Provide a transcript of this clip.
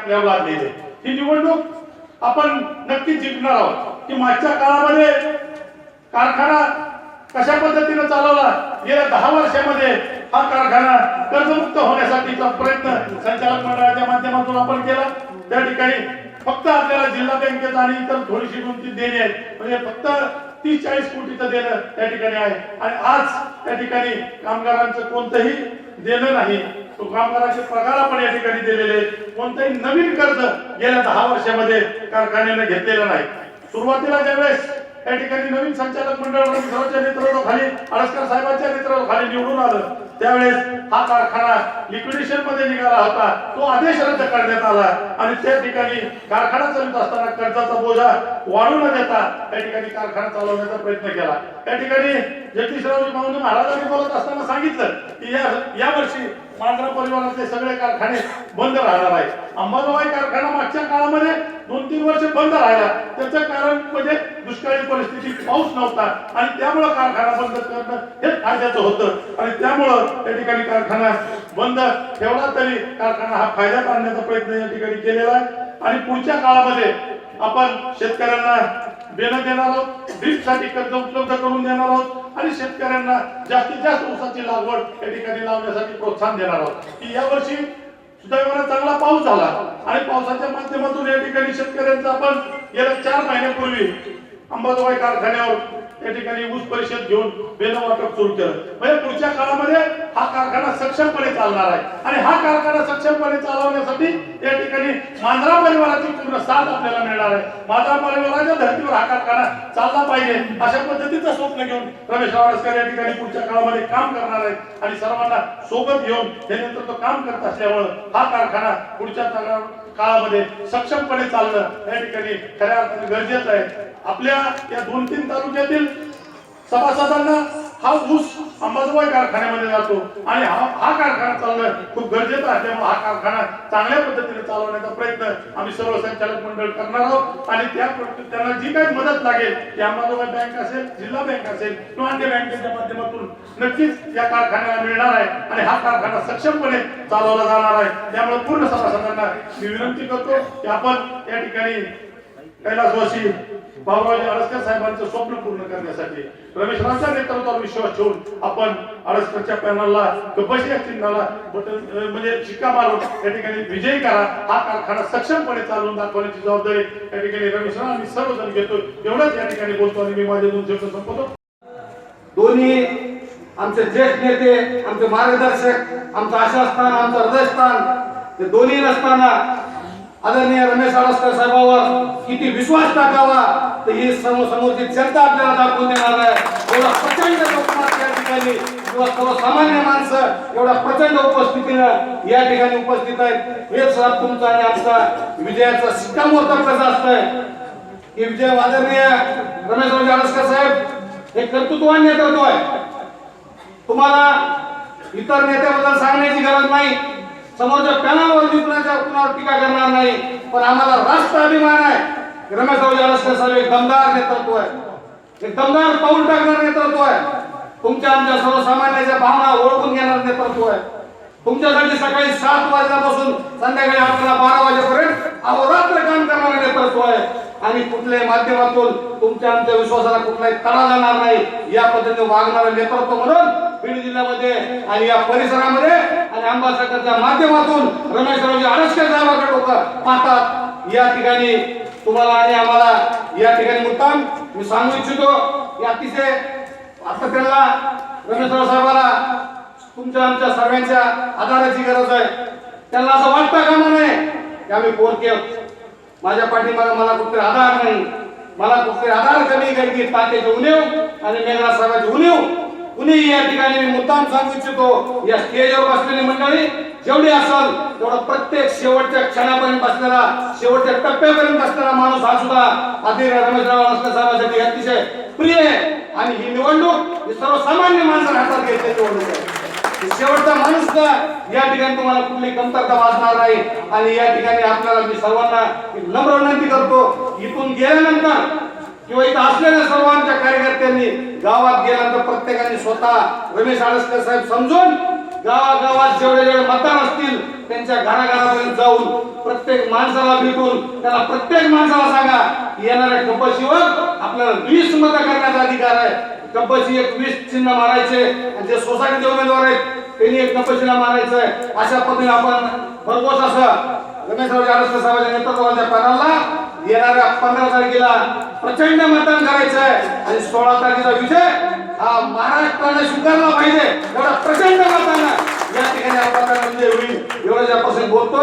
आपल्याला लागलेली ही निवडणूक आपण नक्की जिंकणार आहोत. की मागच्या काळामध्ये कारखाना कशा पद्धतीने चालवला? गेल्या दहा वर्षामध्ये हा कारखाना कर्जमुक्त होण्यासाठीचा प्रयत्न संचालक मंडळाच्या माध्यमातून आपण केला. त्या ठिकाणी फक्त आपल्याला जिल्हा बँकेत आणि इतर थोडीशी गुंती देणी म्हणजे फक्त तीस चाळीस कोटीचं देणं त्या ठिकाणी आहे. आणि आज त्या ठिकाणी कामगारांचं कोणतंही देणं नाही. तो कामगाराचे पगार आपण या ठिकाणी दिलेले कोणतंही नवीन कर्ज गेल्या दहा वर्षामध्ये कारखान्याने घेतलेलं नाही. सुरुवातीला ज्यावेळेस या ठिकाणी नवीन संचालक मंडळ रमेशरावच्या नेतृत्वाखाली आळसकर साहेबांच्या नेतृत्वाखाली निवडून आलं. त्यावेळेस हा कारखाना लिक्विडेशनमध्ये निघाला होता. तो आदेश रद्द करण्यात आला. आणि त्या ठिकाणी कारखाना चालत असताना कर्जाचा बोजा वाढू न देता त्या ठिकाणी कारखाना चालवण्याचा प्रयत्न केला. त्या ठिकाणी जगदीशरावजी माऊली महाराजांनी बोलत असताना सांगितलं की या या वर्षी मांजरा परिवाराचे सगळे कारखाने बंद राहणार आहे अंबाजोगाई कारखाना मागच्या काळामध्ये दोन तीन वर्ष बंद राहिला. त्याचं कारण म्हणजे दुष्काळी परिस्थिती पाऊस नव्हता आणि त्यामुळं कारखाना बंद करणं हेच फायद्याचं होतं. आणि त्यामुळं त्या ठिकाणी कारखाना बंद ठेवला तरी कारखाना हा फायदा आणण्याचा प्रयत्न या ठिकाणी केलेला आहे. आणि पुढच्या काळामध्ये आपण शेतकऱ्यांना देणं देणार आहोत ड्रीपसाठी कर्ज उपलब्ध करून देणार आहोत आणि शेतकऱ्यांना जास्तीत जास्त ऊसाची लागवड या ठिकाणी लावण्यासाठी प्रोत्साहन देणार आहोत. की यावर्षी सुदैवाने चांगला पाऊस झाला आणि पावसाच्या माध्यमातून या ठिकाणी शेतकऱ्यांचा आपण गेल्या चार महिन्यापूर्वी अंबाजोगाई कारखान्यावर या ठिकाणी ऊस परिषद घेऊन बेलं वाटप सुरू केलं. म्हणजे पुढच्या काळामध्ये हा कारखाना सक्षमपणे चालणार आहे. आणि हा कारखाना सक्षमपणे चालवण्यासाठी या ठिकाणी मांजरा परिवाराची पूर्ण साथ आपल्याला मिळणार आहे. मांजरा परिवाराच्या धर्तीवर हा कारखाना चालला पाहिजे अशा पद्धतीचं स्वप्न घेऊन रमेश रावळकर या ठिकाणी पुढच्या काळामध्ये काम करणार आहेत. आणि सर्वांना सोबत घेऊन हे नेतृत्व काम करत असल्यामुळं हा कारखाना पुढच्या काळामध्ये सक्षमपणे चालणं या ठिकाणी खऱ्या अर्थाने गरजेचं आहे. आपल्या या दोन तीन तालुक्यातील सभासदांना हा ऊस अंबाजोगाई कारखान्यामध्ये जातो आणि हा हा कारखाना चालणं खूप गरजेचं असल्यामुळे हा कारखाना चांगल्या पद्धतीने चालवण्याचा प्रयत्न आम्ही सर्व संचालक मंडळ करणार आहोत. आणि त्या त्यांना जी काही मदत लागेल ती अंबाजोगाई बँक असेल जिल्हा बँक असेल किंवा अन्य बँकेच्या माध्यमातून नक्कीच या कारखान्याला मिळणार आहे आणि हा कारखाना सक्षमपणे चालवला जाणार आहे. त्यामुळे पूर्ण सभासदांना मी विनंती करतो की आपण या ठिकाणी कैलासवासी बाबुरावजी अडस्कर साहेबांचं स्वप्न पूर्ण करण्यासाठी रमेशरावच्या नेतृत्वावर विश्वास ठेवून आपण अडस्करच्या पॅनलला कपशी या चिन्हाला बटन म्हणजे शिक्का मारून या ठिकाणी विजयी करा. हा कारखाना सक्षमपणे चालवून दाखवण्याची जबाबदारी या ठिकाणी रमेशराव आम्ही सर्वजण घेतो. एवढंच या ठिकाणी बोलतो आणि मी माझे दोन शब्द संपवतो. दोन्ही आमचे ज्येष्ठ नेते आमचे मार्गदर्शक आमचं आशास्थान आमचं हृदयस्थान ते दोन्ही नसताना आदरणीय रमेश आडसकर साहेबांवर किती विश्वास टाकावा तर ही समोर समोरची जनता आपल्याला दाखवून देणार आहे. एवढा प्रचंड लोकमत या ठिकाणी किंवा सर्वसामान्य माणसं एवढा प्रचंड उपस्थितीनं या ठिकाणी उपस्थित आहेत. हेच साहेब तुमचा आणि आमचा विजयाचा शिक्कामोर्तब कसा असतंय? की विजय आदरणीय रमेश आडसकर साहेब हे कर्तृत्वान नेतृत्व आहे. तुम्हाला इतर नेत्याबद्दल सांगण्याची गरज नाही. समोरच्या पॅनावर मी कुणाच्या टीका करणार नाही? पण आम्हाला राष्ट्र अभिमान आहे. रमेश रमेशराव आडसकर साहेब एक दमदार नेतृत्व आहे. एक दमदार पाऊल टाकणार नेतृत्व आहे. तुमच्या आमच्या सर्वसामान्याच्या भावना ओळखून घेणार नेतृत्व आहे. तुमच्यासाठी सकाळी सात वाजल्यापासून संध्याकाळी अकरा बारा वाजेपर्यंत अहोरात्र काम करणारे नेतृत्व आहे. आणि कुठल्याही माध्यमातून तुमच्या आमच्या विश्वासाला कुठलाही तडा जाणार नाही. या पद्धतीने वागणारं नेतृत्व म्हणून बीड जिल्ह्यामध्ये आणि या परिसरामध्ये आणि अंबासागरच्या माध्यमातून रमेशरावजी आडसकर साहेबांकडे लोक पाहतात. या ठिकाणी तुम्हाला आणि आम्हाला या ठिकाणी मुद्दाम मी सांगू इच्छितो की अतिशय आता त्यांना रमेशराव साहेबाला तुमच्या आमच्या सर्वांच्या आधाराची गरज आहे. त्यांना असं वाटतं का म्हणे? की आम्ही पोरके माझ्या पाठीमाला मला कुठे आधार नाही. मला कुठे आधार कमी कारण की तात्याचे उणीव आणि मेघना साहेबांची उणीव. कुणी या ठिकाणी मी मुद्दाम सांगू इच्छितो या स्टेजवर बसलेली मंडळी जेवढी असेल तेवढा प्रत्येक शेवटच्या क्षणापर्यंत बसणारा शेवटच्या टप्प्यापर्यंत असणारा माणूस हा सुद्धा आधी रमेशराव आडसकर साहेबांसाठी अतिशय प्रिय आहे. आणि ही निवडणूक ही सर्वसामान्य माणसाला हातात घेतलेली निवडणूक आहे. शेवटचा माणूस का या ठिकाणी तुम्हाला कुठली कमतरता वाचणार नाही. आणि या ठिकाणी आपल्याला मी सर्वांना एक नम्र विनंती करतो इथून गेल्यानंतर किंवा इथं असलेल्या सर्वांच्या कार्यकर्त्यांनी गावात गेल्यानंतर प्रत्येकाने स्वतः रमेश आडसकर साहेब समजून गावागावात जेवढे जेवढे मतदार असतील त्यांच्या घराघरापर्यंत जाऊन प्रत्येक माणसाला भेटून त्याला प्रत्येक माणसाला सांगा येणाऱ्या कपशीवर आपल्याला वीस मत करण्याचा अधिकार आहे. कपशी एक वीस चिन्ह मारायचे आणि जे सोसायटीचे उमेदवार आहेत त्यांनी एक कपशीला मारायचं आहे अशा पद्धतीने आपण भरघोस असं रमेशराव जाडसकर साहेबांच्या नेतृत्वाच्या पॅनलला येणाऱ्या पंधरा तारखेला प्रचंड मतदान करायचं आहे आणि सोळा तारखेचा विजय हा महाराष्ट्राने स्वीकारला पाहिजे. एवढा प्रचंड मतदान या ठिकाणी आपण म्हणजे विजय होईल एवढं ज्यापासून बोलतो